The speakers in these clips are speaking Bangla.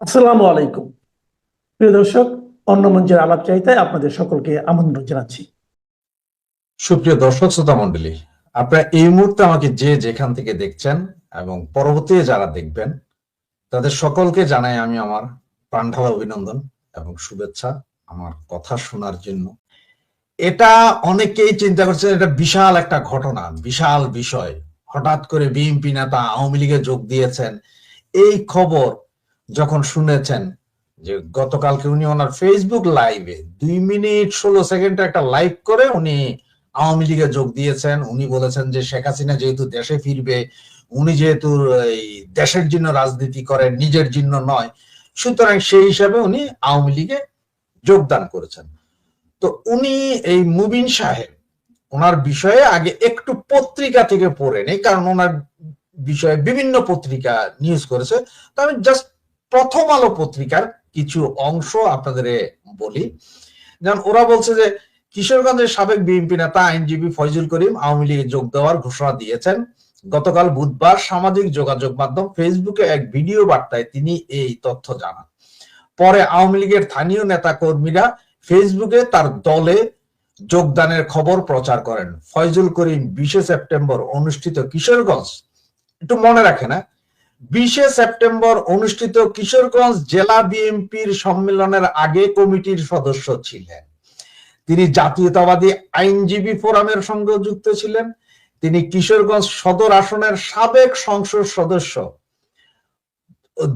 আসসালামু আলাইকুম। প্রিয় দর্শক, অন্য মঞ্চের আলাপ চাইতে আপনাদের সকলকে আমন্ত্রণ জানাচ্ছি। সুপ্রিয় দর্শক, শ্রোতা মন্ডলী আপনারা এই মুহূর্তে আমাকে যে যেখান থেকে দেখছেন এবং পরবর্তী যারা দেখবেন, তাদের সকলকে জানাই আমি আমার প্রাণঢালা অভিনন্দন এবং শুভেচ্ছা আমার কথা শোনার জন্য। এটা অনেকেই চিন্তা করছেন, এটা বিশাল একটা ঘটনা, বিশাল বিষয়। হঠাৎ করে বিএনপি নেতা আওয়ামী লীগে যোগ দিয়েছেন। এই খবর যখন শুনেছেন যে গতকালকে উনি ওনার ফেসবুক লাইভে দুই মিনিট ষোলো সেকেন্ডে একটা লাইভ করে উনি আওয়ামী লীগে যোগ দিয়েছেন। উনি বলেছেন যে শেখ হাসিনা যেহেতু দেশে ফিরবে, উনি যেহেতু এই দেশের জন্য রাজনীতি করেন, নিজের জন্য নয়, সুতরাং সেই হিসাবে উনি আওয়ামী লীগে যোগদান করেছেন। তো উনি এই মুবিন সাহেব, ওনার বিষয়ে আগে একটু পত্রিকা থেকে পড়ে নেই, কারণ ওনার বিষয়ে বিভিন্ন পত্রিকা নিউজ করেছে। তো আমি জাস্ট প্রথম আলো পত্রিকার কিছু অংশ আপনাদের বলি। যেমন ওরা বলছে যে, কিশোরগঞ্জের সাবেক বিএনপি নেতা আইনজীবী ফয়জুল করিম আওয়ামী লীগে যোগ দেওয়ার ঘোষণা দিয়েছেন। গতকাল বুধবার সামাজিক যোগাযোগ মাধ্যম ফেসবুকে এক ভিডিও বার্তায় তিনি এই তথ্য জানান। পরে আওয়ামী লীগের স্থানীয় নেতা কর্মীরা ফেসবুকে তার দলে যোগদানের খবর প্রচার করেন। ফয়জুল করিম বিশে সেপ্টেম্বর অনুষ্ঠিত কিশোরগঞ্জ, একটু মনে রাখে না বিশে সেপ্টেম্বর অনুষ্ঠিত কিশোরগঞ্জ জেলা বিএনপির সম্মেলনের আগে কমিটির সদস্য ছিলেন। তিনি জাতীয়তাবাদী আইনজীবী ফোরামের সঙ্গে যুক্ত ছিলেন। তিনি কিশোরগঞ্জ সদর আসনের সাবেক সংসদ সদস্য।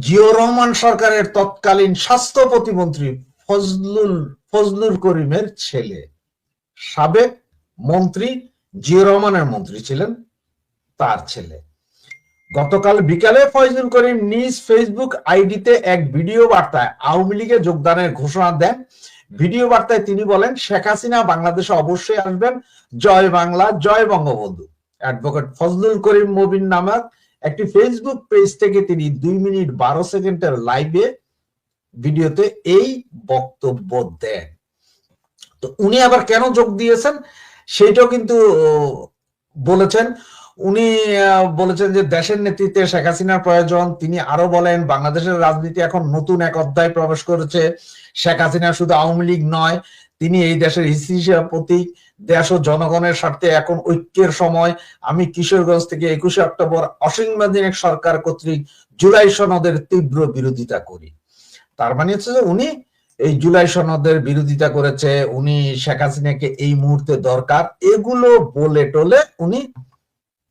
জিও রহমান সরকারের তৎকালীন স্বাস্থ্য প্রতিমন্ত্রী ফজলুল ফজলুল করিমের ছেলে। সাবেক মন্ত্রী জিও রহমানের মন্ত্রী ছিলেন তার ছেলে। গতকাল বিকালে ফয়জুল করিম নিজ ফেসবুক আইডিতে এক ভিডিও বার্তায় আওয়ামী লীগে যোগদানের ঘোষণা দেন। ভিডিও বার্তায় তিনি বলেন, শেখ হাসিনা বাংলাদেশে অবশ্যই আসবেন। জয় বাংলা, জয় বঙ্গবন্ধু। অ্যাডভোকেট ফজলুল করিম মবিন নামক একটি ফেসবুক পেজ থেকে তিনি দুই মিনিট বারো সেকেন্ডের লাইভে ভিডিওতে এই বক্তব্য দেন। তো উনি আবার কেন যোগ দিয়েছেন, সেটাও কিন্তু বলেছেন। উনি বলেছেন যে দেশের নেতৃত্বে শেখ হাসিনার প্রয়োজন। তিনি আরও বলেন, বাংলাদেশের রাজনীতি এখন নতুন এক অধ্যায় প্রবেশ করেছে। শেখ হাসিনা শুধু আওয়ামী লীগ নয়, তিনি এই দেশের প্রতীক। দেশ ও জনগণের স্বার্থে এখন ঐক্যের সময়। আমি কিশোরগঞ্জ থেকে একুশে অক্টোবর অসাংবিধানিক সরকার কর্তৃক জুলাই সনদের তীব্র বিরোধিতা করি। তার মানে হচ্ছে যে উনি এই জুলাই সনদের বিরোধিতা করেছে। উনি শেখ হাসিনাকে এই মুহূর্তে দরকার। এগুলো বলে টলে উনি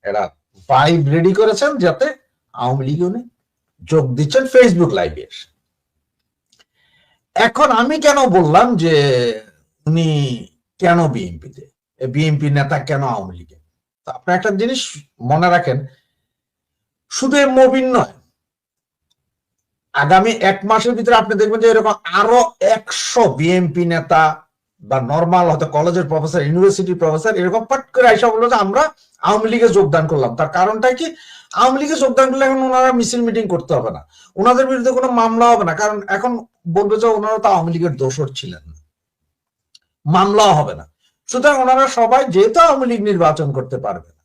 এরা ভাইব রেডি করেছেন যাতে আওয়ামী লীগ উনি যোগ দিচ্ছেন ফেসবুক লাইভে এখন আমি কেন বললাম যে উনি কেন বিএনপিতে বিএনপি নেতা কেন আওয়ামী লীগে? আপনার একটা জিনিস মনে রাখেন, শুধু মবিন নয়, আগামী এক মাসের ভিতরে আপনি দেখবেন যে এরকম আরও একশো বিএনপি নেতা বা নর্মাল হয়তো কলেজের প্রফেসর ইউনিভার্সিটির প্রফেসর এরকম পাট করে আইসা বলল যে আমরা আওয়ামী লীগে যোগদান করলাম। তার কারণটা কি? আওয়ামী লীগে যোগদান করলে এখন ওনারা মিছিল মিটিং করতে হবে না। ওনাদের বিরুদ্ধে কোনো মামলা হবে না। কারণ এখন বলবে যে ওনারা তো আওয়ামী লীগের দোষর ছিলেন। মামলাও হবে না। সুতরাং ওনারা সবাই যেহেতু আওয়ামী লীগ নির্বাচন করতে পারবে না,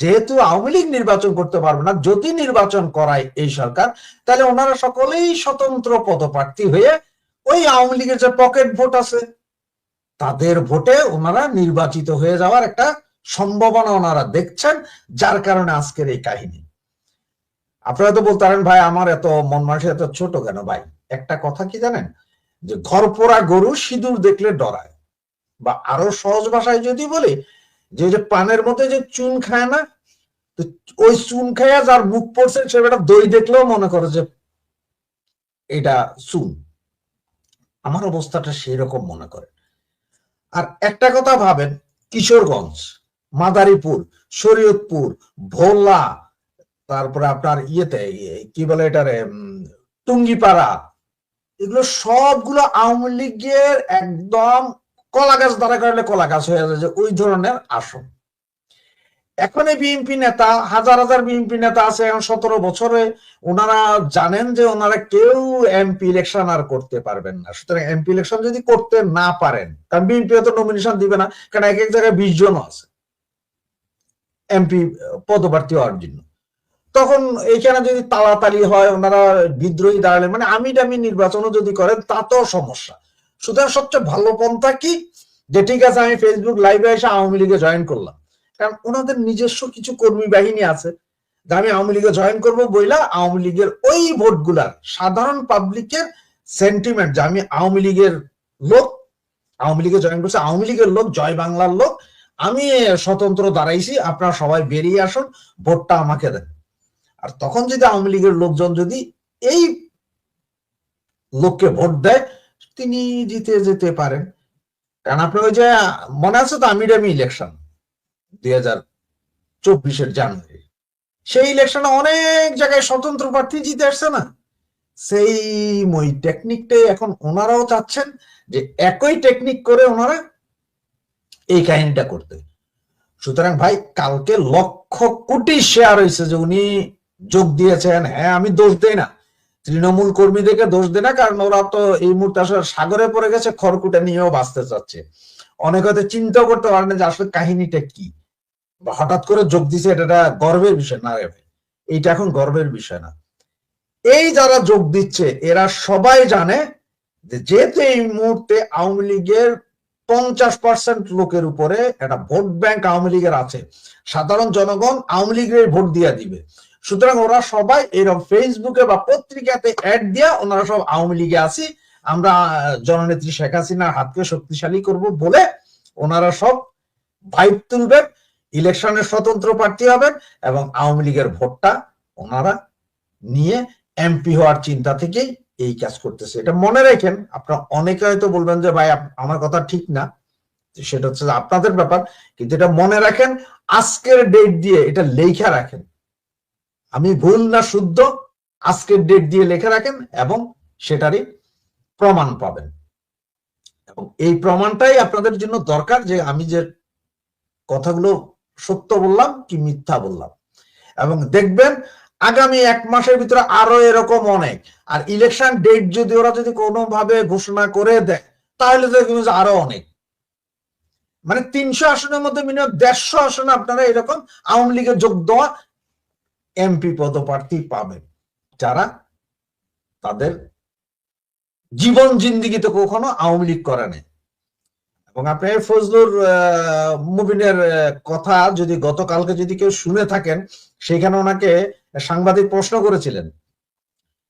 যেহেতু আওয়ামী লীগ নির্বাচন করতে পারবে না, যদি নির্বাচন করায় এই সরকার, তাহলে ওনারা সকলেই স্বতন্ত্র পদপ্রার্থী হয়ে ওই আওয়ামী লীগের যে পকেট ভোট আছে তাদের ভোটে ওনারা নির্বাচিত হয়ে যাওয়ার একটা সম্ভাবনা ওনারা দেখছেন, যার কারণে আজকের এই কাহিনী। আপনারা তো বলতে পারেন, ভাই, আমার এত মন মানুষ এত ছোট কেন ভাই? একটা কথা কি জানেন? যে ঘর পোড়া গরু সিঁদুর দেখলে ডরায়। বা আরও সহজ ভাষায় যদি বলি, যে যে পানের মধ্যে যে চুন খায় না, তো ওই চুন খাইয়া যার মুখ পড়ছে, সে বেটা দই দেখলেও মনে করে যে এটা চুন। আমার অবস্থাটা সেই রকম মনে করে। আর একটা কথা ভাবেন, কিশোরগঞ্জ, মাদারীপুর, শরীয়তপুর, ভোলা, তারপরে আপনার ইয়েতে কি বলে এটারে টুঙ্গিপাড়া, এগুলো সবগুলো আওয়ামী লীগের একদম কলা গাছ দ্বারা করলে কলা গাছ হয়ে যায়, যে ওই ধরনের আসন। এখন এই বিএনপি নেতা, হাজার হাজার বিএনপি নেতা আছে এখন সতেরো বছরে। ওনারা জানেন যে ওনারা কেউ এমপি ইলেকশন আর করতে পারবেন না। সুতরাং এমপি ইলেকশন যদি করতে না পারেন, কারণ বিএনপি তো নমিনেশন দিবে না, কারণ এক এক জায়গায় বিশ জন আছে এমপি পদপ্রার্থী হওয়ার জন্য। তখন এইখানে যদি তাড়াতাড়ি হয়, ওনারা বিদ্রোহী দাঁড়ালেন মানে আমি টামি নির্বাচনও যদি করেন, তাতেও সমস্যা। সুতরাং সবচেয়ে ভালো পন্থা কি? যে ঠিক আছে, আমি ফেসবুক লাইভে এসে আওয়ামী লীগে জয়েন করলাম। কারণ ওনাদের নিজস্ব কিছু কর্মী বাহিনী আছে যে আমি আওয়ামী লীগে জয়েন করব বইলা আওয়ামী লীগের ওই ভোটগুলার সাধারণ পাবলিকের সেন্টিমেন্ট যে আমি আওয়ামী লীগের লোক, আওয়ামী লীগে জয়েন করছে, আওয়ামী লীগের লোক, জয় বাংলার লোক, আমি স্বতন্ত্র দাঁড়াইছি, আপনারা সবাই বেরিয়ে আসুন, ভোটটা আমাকে দেন। আর তখন যদি আওয়ামী লীগের লোকজন যদি এই লোককে ভোট দেয়, তিনি জিতে যেতে পারেন। কারণ আপনি ওই যে, মনে আছে তো আমির আমি ইলেকশন দুই হাজার জানুয়ারি। সেই ইলেকশনে অনেক জায়গায় স্বতন্ত্র প্রার্থী জিতে আসছে না। সেই ওই টেকনিকটাই এখন ওনারাও চাচ্ছেন যে একই টেকনিক করে ওনারা এই কাহিনীটা করতে। সুতরাং ভাই, কালকে লক্ষ কোটি শেয়ার হয়েছে যে উনি যোগ দিয়েছেন। হ্যাঁ আমি দোষ দেই না। তৃণমূল কর্মীদেরকে দোষ দেয় না, কারণ ওরা তো এই মুহূর্তে আসলে সাগরে পড়ে গেছে, খড়কুটা নিয়েও বাঁচতে চাচ্ছে। অনেক হয়তো চিন্তা করতে পারে না যে আসলে কাহিনীটা কি। হঠাৎ করে যোগ দিছে, এটা গর্বের বিষয়। না এইটা এখন গর্বের বিষয় না। এই যারা যোগ দিচ্ছে, এরা সবাই জানে যেহেতু এই মুহূর্তে আওয়ামী লীগের পঞ্চাশ পার্সেন্ট লোকের উপরে একটা ভোট ব্যাংক আওয়ামী লীগের আছে, সাধারণ জনগণ আওয়ামী লীগের ভোট দিয়া দিবে। সুতরাং ওরা সবাই এরকম ফেসবুকে বা পত্রিকাতে অ্যাড দিয়া ওনারা সব আওয়ামী লীগে আছি, আমরা জননেত্রী শেখ হাসিনার হাতকে শক্তিশালী করব বলে ওনারা সব ভাইব তুলবেন। ইলেকশনের স্বতন্ত্র প্রার্থী হবেন এবং আওয়ামী লীগের ভোটটা ওনারা নিয়ে এমপি হওয়ার চিন্তা থেকেই এই কাজ করতেছে। এটা মনে রাখেন, আপনারা অনেকে হয়তো বলবেন যে, ভাই আমার কথা ঠিক না। সেটা হচ্ছে আপনাদের ব্যাপার, কিন্তু এটা মনে রাখেন, আজকের ডেট দিয়ে এটা লেখা রাখেন। আমি ভুল না শুদ্ধ, আজকের ডেট দিয়ে লেখা রাখেন এবং সেটারই প্রমাণ পাবেন। এবং এই প্রমাণটাই আপনাদের জন্য দরকার যে আমি যে কথাগুলো সত্য বললাম কি মিথ্যা বললাম? এবং দেখবেন আগামী এক মাসের ভিতরে আরও এরকম অনেক। আর ইলেকশন ডেট যদি ওরা যদি কোনোভাবে ঘোষণা করে দেয়, তাহলে দেখবেন আরও অনেক। মানে তিনশো আসনের মধ্যে মিনিমাম দেড়শো আসনে আপনারা এরকম আওয়ামী লীগের যোগ দেওয়া এমপি পদপ্রার্থী পাবেন। যারা তাদের জীবন জিন্দিগিতে কখনো আওয়ামী লীগ করে নাই। এবং আপনি ফজলুর মুবিনের কথা যদি গতকালকে যদি কেউ শুনে থাকেন, সেখানে ওনাকে সাংবাদিক প্রশ্ন করেছিলেন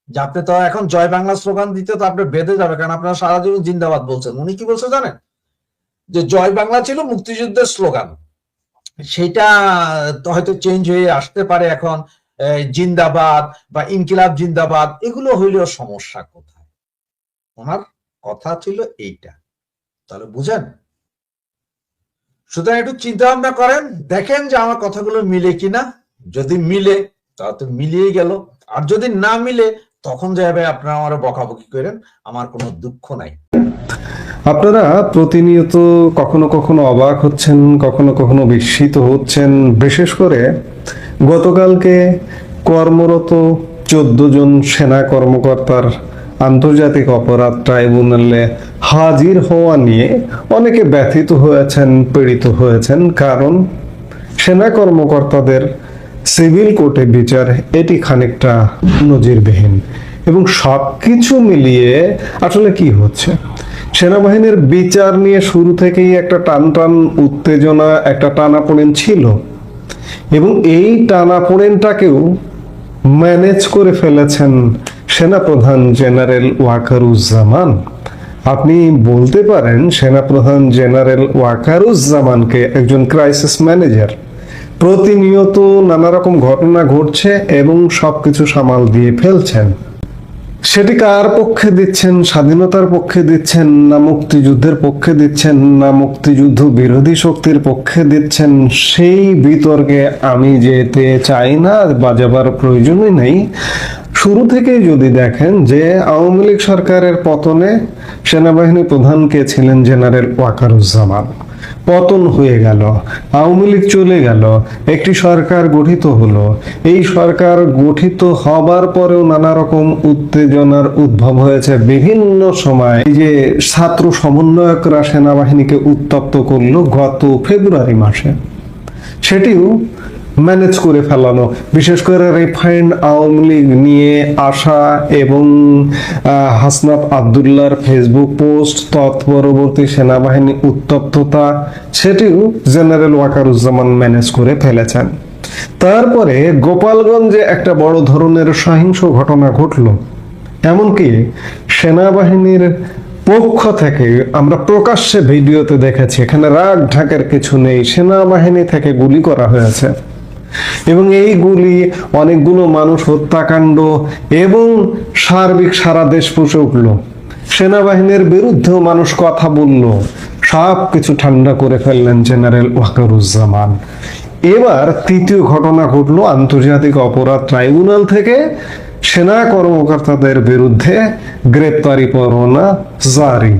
যে আপনি তো এখন জয় বাংলা স্লোগান দিতে তো আপনি বেঁধে যাবে কারণ আপনারা সারা জীবন জিন্দাবাদ বলছেন। উনি কি বলছে জানেন? যে জয় বাংলা ছিল মুক্তিযুদ্ধের স্লোগান। সেটা হয়তো চেঞ্জ হয়ে আসতে পারে এখন জিন্দাবাদ বা ইনকিলাব জিন্দাবাদ, এগুলো হইলেও সমস্যা কোথায়? ওনার কথা ছিল এইটা। তাহলে বুঝেন? সুতরাং একটু চিন্তা ভাবনা করেন, দেখেন যে আমার কথাগুলো মিলে কিনা। যদি মিলে, তাহলে তো মিলিয়ে গেল। আর যদি না মিলে, তখন যাবে আপনারা আমার বকাবকি করেন, আমার কোনো দুঃখ নাই। আপনারা প্রতিনিয়ত কখনো কখনো অবাক হচ্ছেন, কখনো কখনো বিস্মিত হচ্ছেন। বিশেষ করে গতকালকে কর্মরত চোদ্দ জন সেনা কর্মকর্তার আন্তর্জাতিক অপরাধ ট্রাইব্যুনালে হাজির হওয়া নিয়ে অনেকে ব্যথিত হয়েছেন, পীড়িত হয়েছেন। কারণ সেনা কর্মকর্তাদের সিভিল কোর্টে বিচার এটি খানিকটা নজিরবিহীন। এবং সবকিছু মিলিয়ে আসলে কি হচ্ছে? সেনাবাহিনীর বিচার নিয়ে শুরু থেকেই একটা টান টান উত্তেজনা, একটা টানাপোড়েন ছিল। এবং এই টানাপোড়েনটাকেও ম্যানেজ করে ফেলেছেন সেনাপ্রধান জেনারেল ওয়াকারুজ্জামান, আপনি বলতে পারেন সেনাপ্রধান জেনারেল ওয়াকারুজ্জামানকে একজন ক্রাইসিস ম্যানেজার। প্রতিনিয়ত নানা রকম ঘটনা ঘটছে এবং সবকিছু সামাল দিয়ে ফেলছেন। সেটি কার পক্ষে দিচ্ছেন? স্বাধীনতার পক্ষে দিচ্ছেন না মুক্তিযুদ্ধের পক্ষে দিচ্ছেন না মুক্তিযুদ্ধ বিরোধী শক্তির পক্ষে দিচ্ছেন? সেই বিতর্কে আমি যেতে চাই না বা যাবার প্রয়োজনই নেই। শুরু থেকেই যদি দেখেন যে আওয়ামী লীগ সরকারের পতনে সেনাবাহিনী প্রধান কে ছিলেন জেনারেল ওয়াকারুজ্জামান। পতন হয়ে গেল, আওয়ামী লীগ চলে গেল, একটি সরকার গঠিত হলো। এই সরকার গঠিত হবার পরেও নানা রকম উত্তেজনার উদ্ভব হয়েছে। বিভিন্ন সময় এই যে ছাত্র সমন্বয়করা সেনাবাহিনীকে উত্তপ্ত করল গত ফেব্রুয়ারি মাসে। সেটিও ম্যানেজ করে ফেলানো। বিশেষ করে রিফাইন্ড আওয়ামী লীগ নিয়ে আসা এবং আহ, হাসনাত আবদুল্লাহর ফেসবুক পোস্ট তৎপরবর্তী সেনাবাহিনী উত্তপ্ততা সেটিও জেনারেল ওয়াকারুজ্জামান ম্যানেজ করে ফেলেছেন। তারপরে গোপালগঞ্জে একটা বড় ধরনের সহিংস ঘটনা ঘটলো। এমনকি সেনাবাহিনীর পক্ষ থেকে আমরা প্রকাশ্যে ভিডিওতে দেখেছি এখানে রাগ ঢাকের কিছু নেই সেনাবাহিনী থেকে গুলি করা হয়েছে। এবং এইগুলি অনেকগুলো মানুষ হত্যাকাণ্ড এবং সার্বিক সারা দেশ পুষে উঠল। সেনাবাহিনীর বিরুদ্ধেও মানুষ কথা বলল। সব কিছু ঠান্ডা করে ফেললেন জেনারেল ওয়াকারুজ্জামান। এবার তৃতীয় ঘটনা ঘটলো আন্তর্জাতিক অপরাধ ট্রাইব্যুনাল থেকে। সেনা কর্মকর্তাদের বিরুদ্ধে গ্রেপ্তারি পরোয়ানা জারি।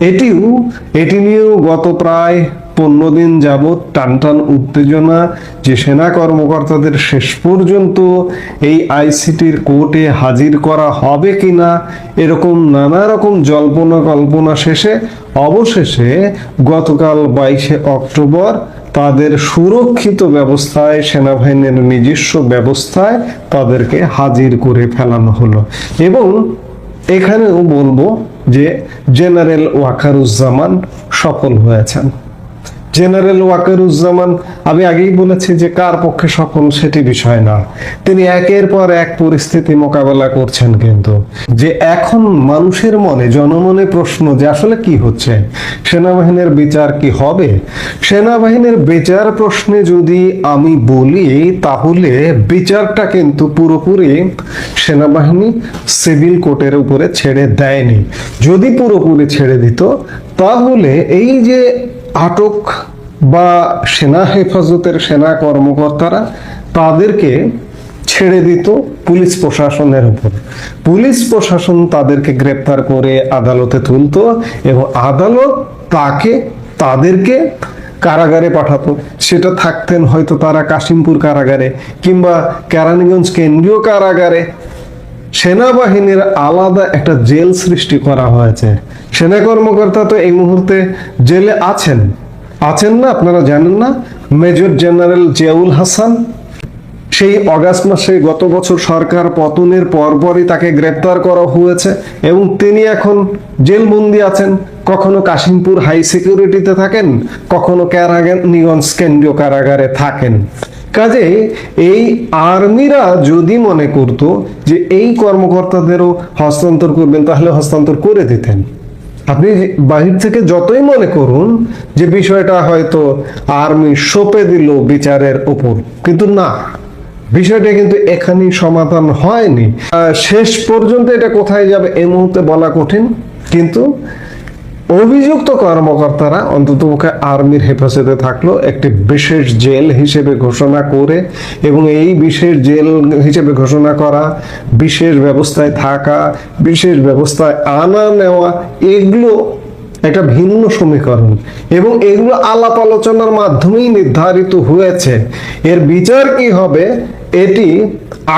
এটিও, এটি নিয়েও গত প্রায় পনেরো দিন যাবৎ টানটান উত্তেজনা, যে সেনা কর্মকর্তাদের শেষ পর্যন্ত এই আইসিটির কোর্টে হাজির করা হবে কিনা, এরকম নানা রকম জল্পনা কল্পনা শেষে, অবশেষে গতকাল বাইশে অক্টোবর তাদের সুরক্ষিত ব্যবস্থায়, সেনাবাহিনীর নিজস্ব ব্যবস্থায় তাদেরকে হাজির করে ফেলানো হলো। এবং এখানেও বলব যে জেনারেল ওয়াকারুজ্জামান সফল হয়েছেন। জেনারেল ওয়াকারুজ্জামান, আমি আগেই বলেছি যে কার পক্ষে সফল সেটি বিষয় না। তিনি একের পর এক পরিস্থিতি মোকাবেলা করছেন কিন্তু। যে এখন মানুষের মনে, জনমনে প্রশ্ন যে আসলে কি হচ্ছে, সেনাবাহিনীর বিচার কি হবে? সেনাবাহিনীর বিচার প্রশ্নে যদি আমি বলি, তাহলে বিচারটা কিন্তু পুরোপুরি সেনাবাহিনী সিভিল কোর্টের উপরে ছেড়ে দেয়নি। যদি পুরোপুরি ছেড়ে দিত, তাহলে এই যে আটক বা সেনা হেফাজতের সেনা কর্মকর্তারা তাদেরকে ছেড়ে দিত পুলিশ প্রশাসনের উপর। পুলিশ প্রশাসন তাদেরকে গ্রেপ্তার করে আদালতে তুলতো এবং আদালত তাকে, তাদেরকে কারাগারে পাঠাতো। সেটা থাকতেন হয়তো তারা কাশিমপুর কারাগারে কিংবা কেরানীগঞ্জ কেন্দ্রীয় কারাগারে সেনাবাহিনীর আলাদা একটা জেল সৃষ্টি করা হয়েছে। সেনা কর্মকর্তা তো এই মুহূর্তে জেলে আছেন। আছেন না, আপনারা জানেন না? মেজর জেনারেল জিয়াউল হাসান, সেই অগাস্ট মাসে গত বছর সরকার পতনের পরপরই তাকে গ্রেপ্তার করা হয়েছে এবং তিনি এখন জেলবন্দি আছেন। কখনো কাশিমপুর হাই সিকিউরিটিতে থাকেন, কখনো কেরানীগঞ্জ কেন্দ্রীয় কারাগারে থাকেন। কাজে এই আর্মিরা যদি মনে করতো যে এই কর্মকর্তাদেরও হস্তান্তর করবেন, তাহলে হস্তান্তর করে দিতেন। আপনি বাহির থেকে যতই মনে করুন যে বিষয়টা হয়তো আর্মি সঁপে দিল বিচারের উপর কিন্তু না, বিষয়টা কিন্তু এখানেই সমাধান হয়নি। শেষ পর্যন্ত এটা কোথায় যাবে এই মুহূর্তে বলা কঠিন, কিন্তু অভিযুক্ত কর্মকর্তারা অন্তত আর্মির হেফাজতে থাকল, একটি বিশেষ জেল হিসেবে ঘোষণা করে এবং এই বিশেষ জেল হিসেবে ঘোষণা করা, বিশেষ ব্যবস্থায় থাকা, বিশেষ ব্যবস্থায় আনা নেওয়া, এগুলো একটা ভিন্ন সমীকরণ এবং এগুলো আলাপ আলোচনার মাধ্যমেই নির্ধারিত হয়েছে। এর বিচার কি হবে, এটি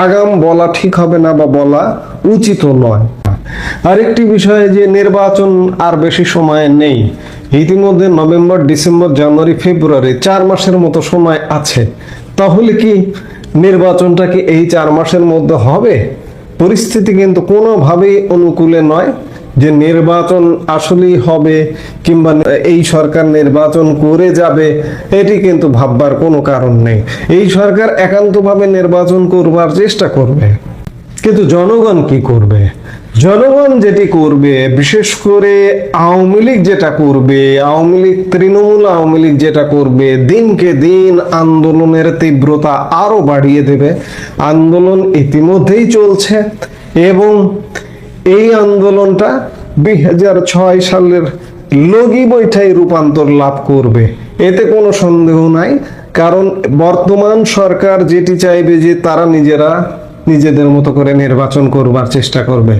আগাম বলা ঠিক হবে না বা বলা উচিত নয়। আরেকটি বিষয় যে নির্বাচন আর বেশি সময় নেই, ইতিমধ্যে নভেম্বর, ডিসেম্বর, জানুয়ারি, ফেব্রুয়ারি চার মাসের মতো সময় আছে। তাহলে কি নির্বাচনটা কি এই চার মাসের মধ্যে হবে? পরিস্থিতি কিন্তু কোনোভাবেই অনুকূলে নয় যে নির্বাচন আসলেই হবে কিংবা এই সরকার নির্বাচন করে যাবে, এটি কিন্তু ভাববার কোনো কারণ নেই। এই সরকার একান্তভাবে নির্বাচন করবার চেষ্টা করবে, কিন্তু জনগণ কি করবে? জনগণ যেটি করবে, বিশেষ করে আওয়ামী লীগ যেটা করবে, আওয়ামী লীগ, তৃণমূল আওয়ামী লীগ যেটা করবে, দিনকে দিন আন্দোলনের তীব্রতা আরও বাড়িয়ে দেবে। আন্দোলন ইতিমধ্যেই চলছে এবং এই আন্দোলনটা দুই ছয় সালের লগি বৈঠায় রূপান্তর লাভ করবে। এতে কোনো সন্দেহ নাই, কারণ বর্তমান সরকার যেটি চাইবে যে তারা নিজেরা নিজেদের মতো করে নির্বাচন করবার চেষ্টা করবে।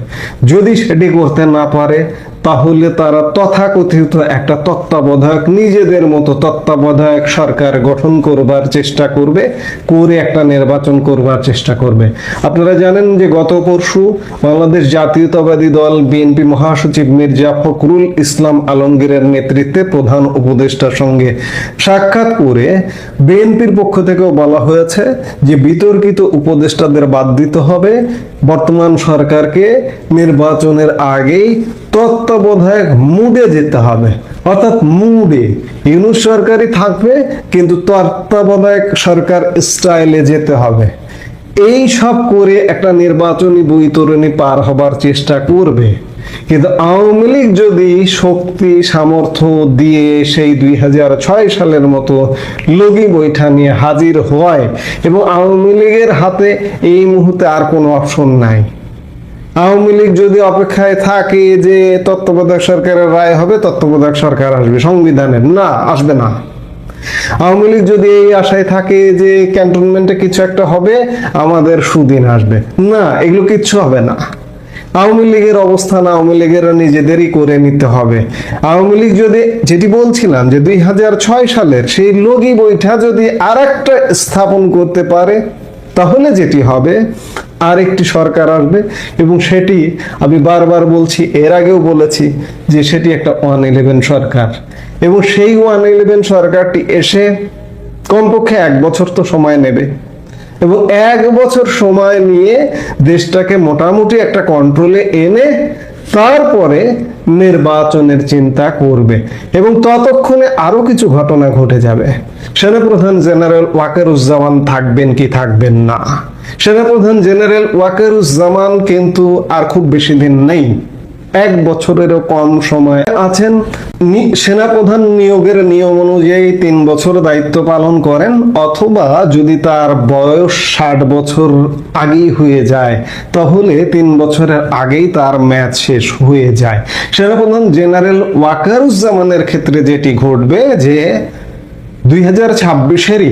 যদি সেটি করতে না পারে তাহলে তারা তথাকথিত একটা তত্ত্বাবধায়ক, নিজেদের মতো তত্ত্বাবধায়ক সরকার গঠন করবার চেষ্টা করবে, করে একটা নির্বাচন করবার চেষ্টা করবে। আপনারা জানেন যে গত পরশু বাংলাদেশ জাতীয়তাবাদী দল বিএনপি মহাসচিব মির্জা ফখরুল ইসলাম আলমগীরের নেতৃত্বে প্রধান উপদেষ্টার সঙ্গে সাক্ষাৎ করে বিএনপির পক্ষ থেকেও বলা হয়েছে যে বিতর্কিত উপদেষ্টাদের বাদ দিতে হবে। বর্তমান সরকারকে নির্বাচনের আগেই তত্ত্বাবধায়ক মুডে যেতে হবে। অর্থাৎ মুডে। ইউনুস সরকারই থাকবে, কিন্তু তত্ত্বাবধায়ক সরকার স্টাইলে যেতে হবে। এই সব করে একটা নির্বাচনী বৈতরণী পার হবার চেষ্টা করবে। কিন্তু আওয়ামী লীগ যদি শক্তি, সামর্থ্য দিয়ে সেই দুই হাজার ছয় সালের মতো লগি বৈঠা নিয়ে হাজির হয় এবং আওয়ামী লীগের হাতে এই মুহূর্তে আর কোনো অপশন নাই। আওয়ামী লীগ যদি অপেক্ষায় থাকে যে তত্ত্বাবধায়ক সরকারের রায় হবে, তত্ত্বাবধায়ক সরকার আসবে, সংবিধানের। না, আসবে না। আওয়ামী লীগ যদি এই আশায় থাকে যে ক্যান্টনমেন্টে কিছু একটা হবে, আমাদের সুদিন আসবে। না, এগুলো কিচ্ছু হবে না। আওয়ামী লীগের অবস্থান আওয়ামী লীগের নিজেদেরই করে নিতে হবে। আওয়ামী লীগ যদি, যেটি বলছিলাম যে দুই হাজার ছয় সালের সেই লগি বৈঠা যদি আর একটা স্থাপন করতে পারে, তাহলে যেটি হবে আরেকটি সরকার আসবে এবং সেটি আমি বারবার বলছি, এর আগেও বলেছি যে সেটি একটা ওয়ান ইলেভেন সরকার। এবং সেই ওয়ান ইলেভেন সরকারটি এসে কমপক্ষে এক বছর তো সময় নেবে। এবং এক বছর সময় নিয়ে দেশটাকে মোটামুটি একটা কন্ট্রোলে এনে তারপরে নির্বাচনের চিন্তা করবে এবং ততক্ষণে আরও কিছু ঘটনা ঘটে যাবে। সেনাপ্রধান জেনারেল ওয়াকেরুজ্জামান থাকবেন কি থাকবেন না। সেনাপ্রধান জেনারেল ওয়াকেরুজ্জামান কিন্তু আর খুব বেশি দিন নেই। এক বছরেরও কম সময় আছেন। সেনাপ্রধান নিয়োগের নিয়ম অনুযায়ী তিন বছর দায়িত্ব পালন করেন, অথবা যদি তার বয়স ষাট বছর আগেই হয়ে যায়, তাহলে তিন বছরের আগেই তার ম্যাচ শেষ হয়ে যায়। সেনাপ্রধান জেনারেল ওয়াকারুজ্জামানের ক্ষেত্রে যেটি ঘটবে যে দুই হাজার ছাব্বিশেরই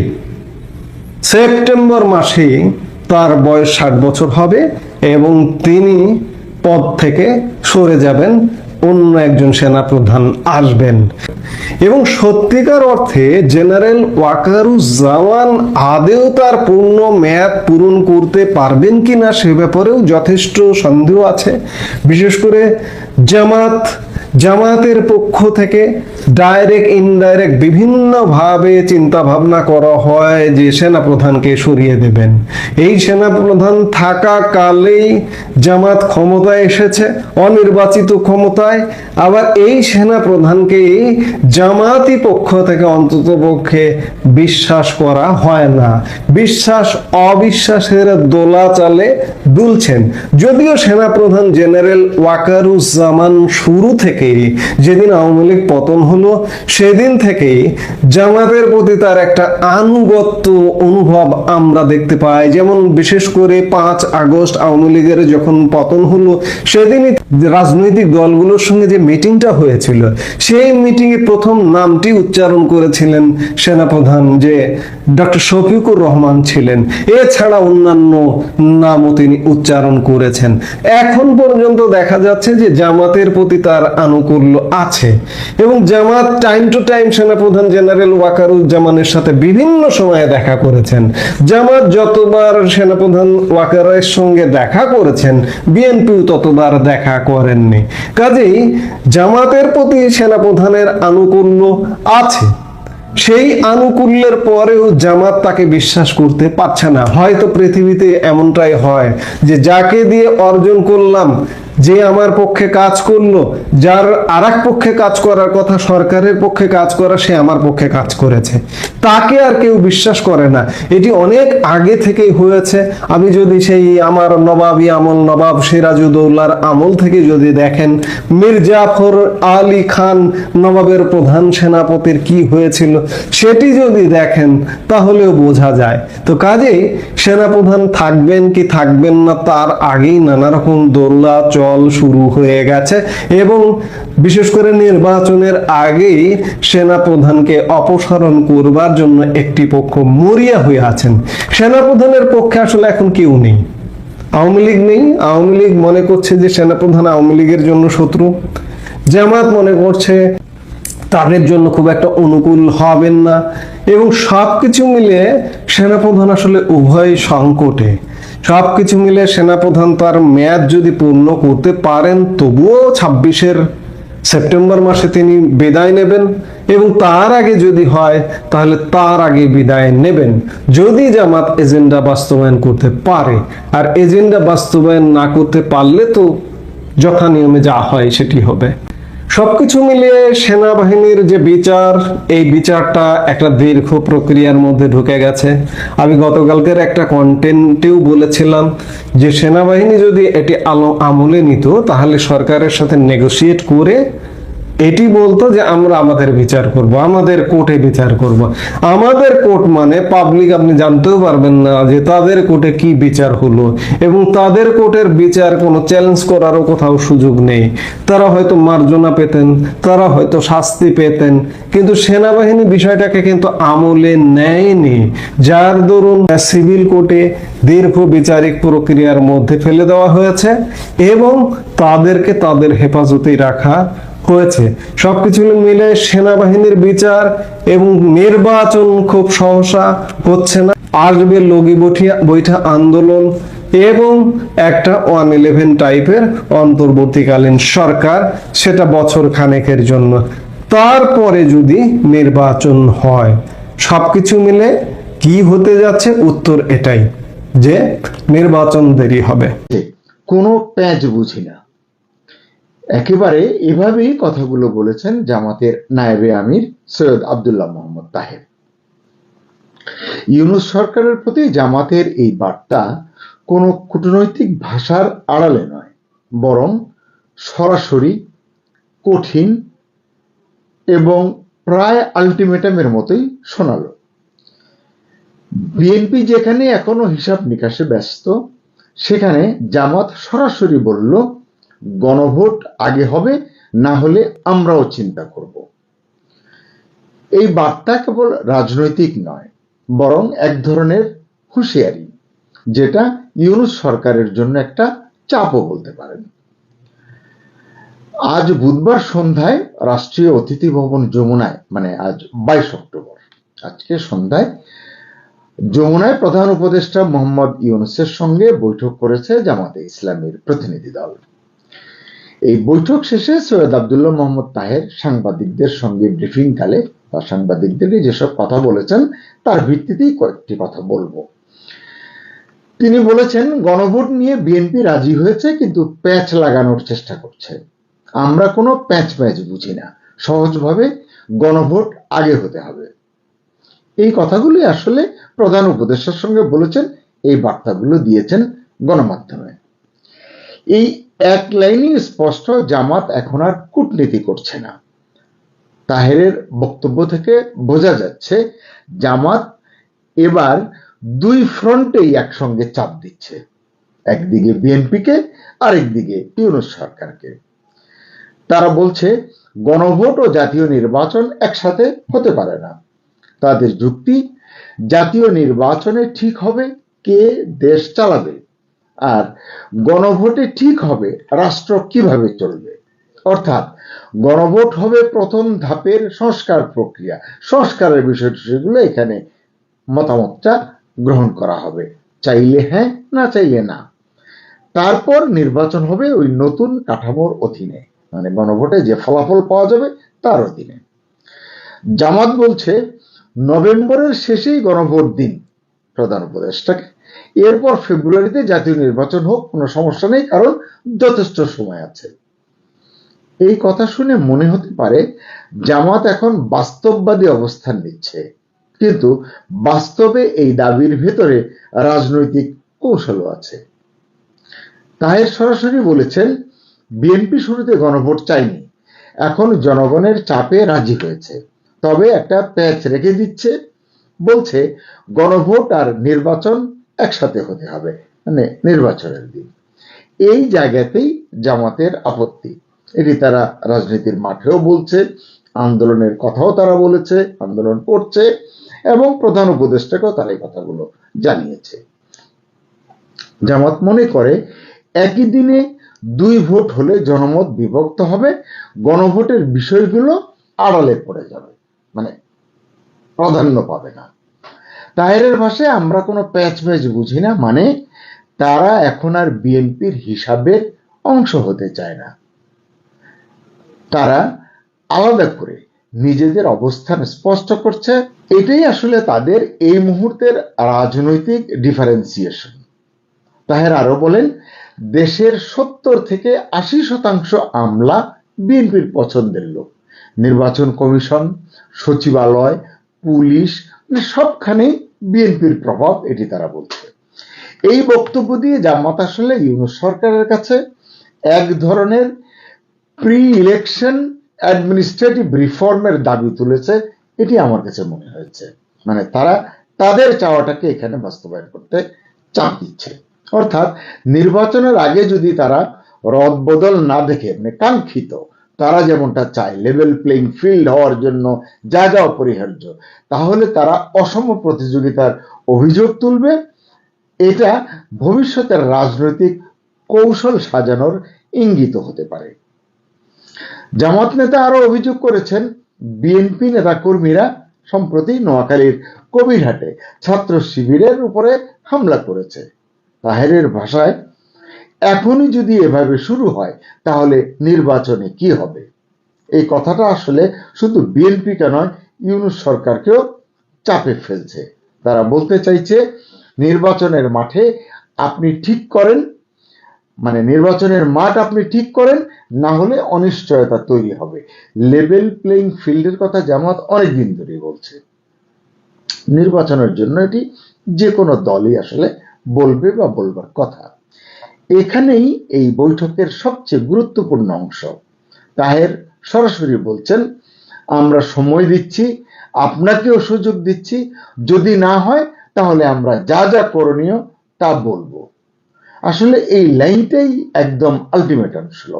সেপ্টেম্বর মাসে তার বয়স ষাট বছর হবে এবং তিনি পদ থেকে সরে যাবেন, অন্য একজন সেনাপ্রধান আসবেন। এবং সত্যিকার অর্থে জেনারেল ওয়াকারুজ্জামান আদেও তার পূর্ণ মেয়াদ পূরণ করতে পারবেন কিনা সে ব্যাপারেও যথেষ্ট সন্দেহ আছে। বিশেষ করে জামাত জামাতের পক্ষ থেকে ডাইরেক্ট ইনডাইরেক্ট বিভিন্নভাবে চিন্তা ভাবনা করা হয় যে সেনাপ্রধানকে সরিয়ে দেবেন। এই সেনাপ্রধান থাকাকালেই জামাত ক্ষমতায় এসেছে, অনির্বাচিত ক্ষমতায়। আবার এই সেনাপ্রধানকে জামাতি পক্ষ থেকে অন্তত পক্ষে বিশ্বাস করা হয় না। বিশ্বাস, অবিশ্বাসের দোলা চালে দুলছেন। যদিও সেনাপ্রধান জেনারেল ওয়াকারুজ্জামান শুরু থেকেই, যেদিন আওয়ামী লীগ পতন হলো, সেদিন থেকেই জামাতের প্রতি তার একটা আনুগত্য অনুভব আমরা দেখতে পাই। যেমন বিশেষ করে পাঁচ আগস্ট আওয়ামী লীগের যখন পতন হলো, সেদিনই রাজনৈতিক দলগুলোর সঙ্গে যে মিটিংটা হয়েছিল, সেই মিটিংয়ে প্রথম নামটি উচ্চারণ করেছিলেন সেনাপ্রধান যে ডক্টর শফিকুর রহমান ছিলেন। এছাড়া অন্যান্য নামও তিনি উচ্চারণ করেছেন। এখন পর্যন্ত দেখা যাচ্ছে যে জামাতের প্রতি তার আনুকূল্য আছে এবং জামাত টাইম টু টাইম সেনাপ্রধান জেনারেল ওয়াকারুজ্জামানের সাথে বিভিন্ন সময়ে দেখা করেছেন। জামাত যতবার সেনাপ্রধান ওয়াকারের সঙ্গে দেখা করেছেন, বিএনপিও ততবার দেখা করেননি। কাজেই জামাতের প্রতি সেনাপ্রধানের আনুকূল্য আছে। সেই আনুকূল্যের পরেও জামাত তাকে বিশ্বাস করতে পারছে না। হয়তো পৃথিবীতে এমনটাই হয় যে যাকে দিয়ে অর্জন করলাম যে আমার পক্ষে কাজ করল, যার আর পক্ষে কাজ করার কথা সরকারের পক্ষে কাজ করা, সে আমার পক্ষে কাজ করেছে। তাকে আর কেউ বিশ্বাস করে না। এটি অনেক আগে থেকেই হয়েছে। আমি যদি সেই আমার নবাবী আমল নবাব সিরাজউদ্দৌলার আমল থেকে যদি দেখেন, মির্জাফর আলী খান নবাবের প্রধান সেনাপতির কি হয়েছিল সেটি যদি দেখেন, তাহলেও বোঝা যায়। তো কাজেই সেনাপ্রধান থাকবেন কি থাকবেন না, তার আগেই নানা রকম দোল্লা চল শুরু হয়ে গেছে এবং বিশেষ করে নির্বাচনের আগেই সেনাপ্রধানকে অপসারণ করবার জন্য একটি পক্ষ মরিয়া হয়ে আছেন। সেনাপ্রধানের পক্ষে আসলে এখন কেউ নেই। আওয়ামী লীগ নেই। আওয়ামী লীগ মনে করছে যে সেনাপ্রধান আওয়ামী লীগের জন্য শত্রু। জামাত মনে করছে তাদের জন্য খুব একটা অনুকূল হবেন না। এবং সবকিছু মিলে সেনাপ্রধান আসলে উভয় সংকটে সবকিছু মিলে সেনাপ্রধান তার মেয়াদ যদি পূর্ণ করতে পারেন, তবুও ছাব্বিশের সেপ্টেম্বর মাসে তিনি বিদায় নেবেন এবং তার আগে যদি হয়, তাহলে তার আগে বিদায় নেবেন। যদি জামাত এজেন্ডা বাস্তবায়ন করতে পারে, আর এজেন্ডা বাস্তবায়ন না করতে পারলে তো যথা নিয়মে যা হয় সেটি হবে। সবকিছু মিলিয়ে সেনাবাহিনীর যে বিচার, এই বিচারটা একটা দীর্ঘ প্রক্রিয়ার মধ্যে ঢুকে গেছে। আমি গতকালকের একটা কন্টেন্টেও বলেছিলাম যে, সেনাবাহিনী যদি এটি আলো আমলে নিত, তাহলে সরকারের সাথে নেগোসিয়েট করে এটি বলতো যে আমরা আমাদের বিচার করব, আমাদের কোর্টে বিচার করব। আমাদের কোর্ট মানে পাবলিক আপনি জানতেও পারবেন না যে তাদের কোর্টে কি বিচার হলো এবং তাদের কোর্টের বিচার কোনো চ্যালেঞ্জ করারও কোথাও সুযোগ নেই। তারা হয়তো মার্জনা পেতেন, তারা হয়তো শাস্তি পেতেন, কিন্তু সেনাবাহিনী বিষয়টাকে কিন্তু আমলে নেয়নি। যার দরুন সিভিল কোর্টে দীর্ঘ বিচারিক প্রক্রিয়ার মধ্যে ফেলে দেওয়া হয়েছে এবং তাদেরকে তাদের হেফাজতেই রাখা হয়েছে। সবকিছু মিলে সেনাবাহিনীর বিচার এবং নির্বাচন খুব সহসা হচ্ছে না। আসবে লগি বঠিয়া বৈঠা আন্দোলন এবং একটা ওয়ান ইলেভেন টাইপের অন্তর্বর্তীকালীন সরকার, সেটা বছর খানেকের জন্য। তারপরে যদি নির্বাচন হয়, সবকিছু মিলে কি হতে যাচ্ছে? উত্তর এটাই, যে নির্বাচন দেরি হবে। কোনো প্যাঁচ বুঝি না। একেবারে এভাবেই কথাগুলো বলেছেন জামাতের নায়েবে আমির সৈয়দ আবদুল্লাহ মোহাম্মদ তাহের। ইউনুস সরকারের প্রতি জামাতের এই বার্তা কোনো কূটনৈতিক ভাষার আড়ালে নয়, বরং সরাসরি কঠিন এবং প্রায় আলটিমেটামের মতোই শোনালো। বিএনপি যেখানে এখনও হিসাব নিকাশে ব্যস্ত, সেখানে জামাত সরাসরি বলল গণভোট আগে হবে, না হলে আমরাও চিন্তা করব। এই বার্তা কেবল রাজনৈতিক নয়, বরং এক ধরনের হুঁশিয়ারি, যেটা ইউনুস সরকারের জন্য একটা চাপও বলতে পারেন। আজ বুধবার সন্ধ্যায় রাষ্ট্রীয় অতিথি ভবন যমুনায় মানে আজ বাইশ অক্টোবর, আজকে সন্ধ্যায় যমুনায় প্রধান উপদেষ্টা মোহাম্মদ ইউনুসের সঙ্গে বৈঠক করেছে জামাতে ইসলামীর প্রতিনিধি দল। এই বৈঠক শেষে সৈয়দ আবদুল্লাহ মোহাম্মদ তাহের সাংবাদিকদের সঙ্গে ব্রিফিং কালে বা সাংবাদিকদেরকে যেসব কথা বলেছেন, তার ভিত্তিতেই কয়েকটি কথা বলব। তিনি বলেছেন, গণভোট নিয়ে বিএনপি রাজি হয়েছে, কিন্তু প্যাচ লাগানোর চেষ্টা করছে। আমরা কোনো প্যাচ প্যাচ বুঝি না। সহজভাবে গণভোট আগে হতে হবে। এই কথাগুলি আসলে প্রধান উপদেষ্টার সঙ্গে বলেছেন, এই বার্তাগুলো দিয়েছেন গণমাধ্যমে। এই এক লাইনে স্পষ্ট জামাত এখন আর কূটনীতি করছে না। তাহেরের বক্তব্য থেকে বোঝা যাচ্ছে, জামাত এবার দুই ফ্রন্টেই একসঙ্গে চাপ দিচ্ছে, একদিকে বিএনপিকে, আরেকদিকে ইউনুস সরকারকে। তারা বলছে, গণভোট ও জাতীয় নির্বাচন একসাথে হতে পারে না। তাদের যুক্তি, জাতীয় নির্বাচনে ঠিক হবে কে দেশ চালাবে। আর গণভোটে ঠিক হবে রাষ্ট্র কীভাবে চলবে? অর্থাৎ গণভোট হবে প্রথম ধাপের সংস্কার প্রক্রিয়া। সংস্কারের বিষয় সেগুলো এখানে মতামতটা গ্রহণ করা হবে। চাইলে হ্যাঁ না চাইলে না। তারপর নির্বাচন হবে ওই নতুন কাঠামোর অধীনে। মানে গণভোটে যে ফলাফল পাওয়া যাবে তার অধীনে। জামাত বলছে, নভেম্বরের শেষেই গণভোট দিন প্রধান উপদেষ্টাকে। এরপর ফেব্রুয়ারিতে জাতীয় নির্বাচন হোক, কোনো সমস্যা নেই, কারণ যথেষ্ট সময় আছে। এই কথা শুনে মনে হতে পারে, জামাত এখন বাস্তববাদী অবস্থান নিচ্ছে। কিন্তু বাস্তবে এই দাবির ভেতরে রাজনৈতিক কৌশলও আছে। তাহের সরাসরি বলেছেন, বিএনপি শুরুতে গণভোট চায়নি, এখন জনগণের চাপে রাজি হয়েছে। তবে একটা প্যাচ রেখে দিচ্ছে, বলছে গণভোট আর নির্বাচন একসাথে হতে হবে মানে নির্বাচনের দিন। এই জায়গাতেই জামাতের আপত্তি। এটি তারা রাজনীতির মাঠেও বলছে, আন্দোলনের কথাও তারা বলেছে, আন্দোলন করছে, এবং প্রধান উপদেষ্টাকেও তারা এই কথাগুলো জানিয়েছে। জামাত মনে করে, একই দিনে দুই ভোট হলে জনমত বিভক্ত হবে, গণভোটের বিষয়গুলো আড়ালে পড়ে যাবে মানে প্রাধান্য পাবে না। তাহেরের ভাষায় আমরা কোনো প্যাচ ম্যাচ বুঝি না মানে তারা এখন আর বিএনপির হিসাবের অংশ হতে চায় না। তারা আলাদা করে নিজেদের অবস্থান স্পষ্ট করছে। এটাই আসলে তাদের এই মুহূর্তের রাজনৈতিক ডিফারেন্সিয়েশন তাহের আরও বলেন, দেশের সত্তর থেকে আশি শতাংশ আমলা বিএনপির পছন্দের লোক। নির্বাচন কমিশন, সচিবালয়, পুলিশ সবখানেই বিএনপির প্রভাব, এটি তারা বলছে। এই বক্তব্য দিয়ে জামাত আসলে ইউনুস সরকারের কাছে এক ধরনের প্রি ইলেকশন অ্যাডমিনিস্ট্রেটিভ রিফর্মের দাবি তুলেছে, এটি আমার কাছে মনে হয়েছে। মানে তারা তাদের চাওয়াটাকে এখানে বাস্তবায়ন করতে চাপ দিচ্ছে। অর্থাৎ নির্বাচনের আগে যদি তারা রদ বদল না দেখে মানে কাঙ্ক্ষিত তারা যেমনটা চায় লেভেল প্লেইং ফিল্ড হওয়ার জন্য যা যা অপরিহার্য, তাহলে তারা অসম প্রতিযোগিতার অভিযোগ তুলবে। এটা ভবিষ্যতের রাজনৈতিক কৌশল সাজানোর ইঙ্গিত হতে পারে। জামাত নেতা আরও অভিযোগ করেছেন বিএনপি নেতাকর্মীরা সম্প্রতি নোয়াখালীর কবিরহাটে ছাত্র শিবিরের উপরে হামলা করেছে। তাহেরের ভাষায় এখনই যদি এভাবে শুরু হয়, তাহলে নির্বাচনে কি হবে? এই কথাটা আসলে শুধু বিএনপিকে নয়, ইউনুস সরকারকেও চাপে ফেলছে। তারা বলতে চাইছে, নির্বাচনের মাঠে আপনি ঠিক করেন মানে নির্বাচনের মাঠ আপনি ঠিক করেন, না হলে অনিশ্চয়তা তৈরি হবে। লেভেল প্লেইং ফিল্ডের কথা জামাত অনেকদিন ধরে বলছে। নির্বাচনের জন্য এটি যে কোনো দলই আসলে বলবে বা বলবার কথা। এখানেই এই বৈঠকের সবচেয়ে গুরুত্বপূর্ণ অংশ। তাহের সরাসরি বলছেন, আমরা সময় দিচ্ছি, আপনাকেও সুযোগ দিচ্ছি, যদি না হয় তাহলে আমরা যা যা করণীয় তা বলব। আসলে এই লাইনটাই একদম আলটিমেটাম ছিল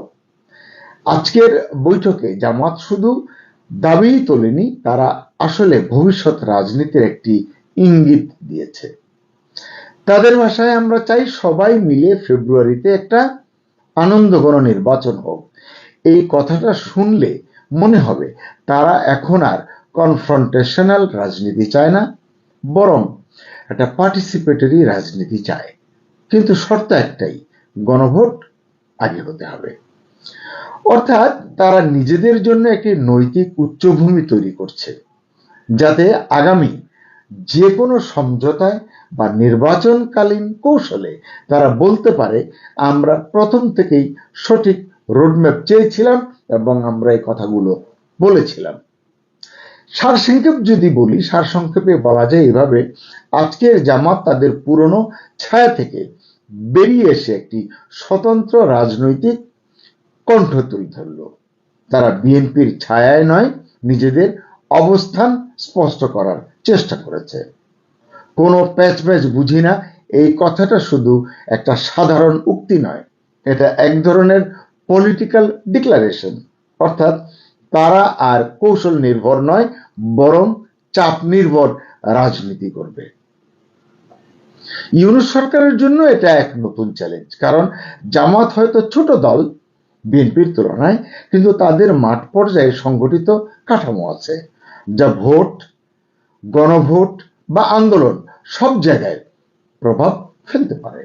আজকের বৈঠকে জামাত শুধু দাবিই তোলেনি, তারা আসলে ভবিষ্যৎ রাজনীতির একটি ইঙ্গিত দিয়েছে। তাদের ভাষায় আমরা চাই সবাই মিলে ফেব্রুয়ারিতে একটা আনন্দ আনন্দঘন নির্বাচন হোক। এই কথাটা শুনলে মনে হবে তারা এখন আর কনফ্রন্টেশনাল রাজনীতি চায় না, বরং একটা পার্টিসিপেটরি রাজনীতি চায়। কিন্তু শর্ত একটাই, গণভোট আগে হতে হবে। অর্থাৎ তারা নিজেদের জন্য একটি নৈতিক উচ্চভূমি তৈরি করছে, যাতে আগামী যে কোনো সমঝোতায় বা নির্বাচনকালীন কৌশলে তারা বলতে পারে, আমরা প্রথম থেকেই সঠিক রোডম্যাপ চেয়েছিলাম এবং আমরা এই কথাগুলো বলেছিলাম। সারসংক্ষেপ যদি বলি সারসংক্ষেপে বলা যায় এভাবে, আজকের জামাত তাদের পুরনো ছায়া থেকে বেরিয়ে এসে একটি স্বতন্ত্র রাজনৈতিক কণ্ঠ তুলে ধরল। তারা বিএনপির ছায়ায় নয়, নিজেদের অবস্থান স্পষ্ট করার চেষ্টা করেছে। কোনো প্যাচ প্যাচ বুঝি না। এই কথাটা শুধু একটা সাধারণ উক্তি নয়, এটা এক ধরনের পলিটিক্যাল ডিক্লারেশন অর্থাৎ তারা আর কৌশল নির্ভর নয়, বরং চাপ নির্ভর রাজনীতি করবে। ইউনুস সরকারের জন্য এটা এক নতুন চ্যালেঞ্জ কারণ জামাত হয়তো ছোট দল বিএনপির তুলনায়, কিন্তু তাদের মাঠ পর্যায়ে সংগঠিত কাঠামো আছে, যা ভোট, গণভোট বা আন্দোলন সব জায়গায় প্রভাব ফেলতে পারে।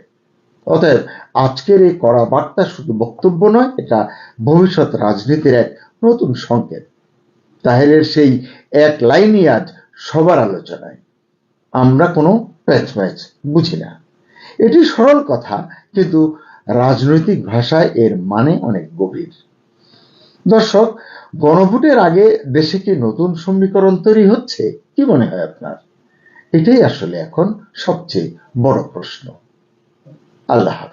অতএব আজকের এই কড়া বার্তা শুধু বক্তব্য নয়, এটা ভবিষ্যৎ রাজনীতির এক নতুন সংকেত। তাহেরের সেই এক লাইনই আজ সবার আলোচনায়। আমরা কোনো প্যাচ ম্যাচ বুঝি না। এটি সরল কথা, কিন্তু রাজনৈতিক ভাষায় এর মানে অনেক গভীর। দর্শক, গণভোটের আগে দেশে কি নতুন সমীকরণ তৈরি হচ্ছে, কি মনে হয় আপনার? এটাই আসলে এখন সবচেয়ে বড় প্রশ্ন। আল্লাহ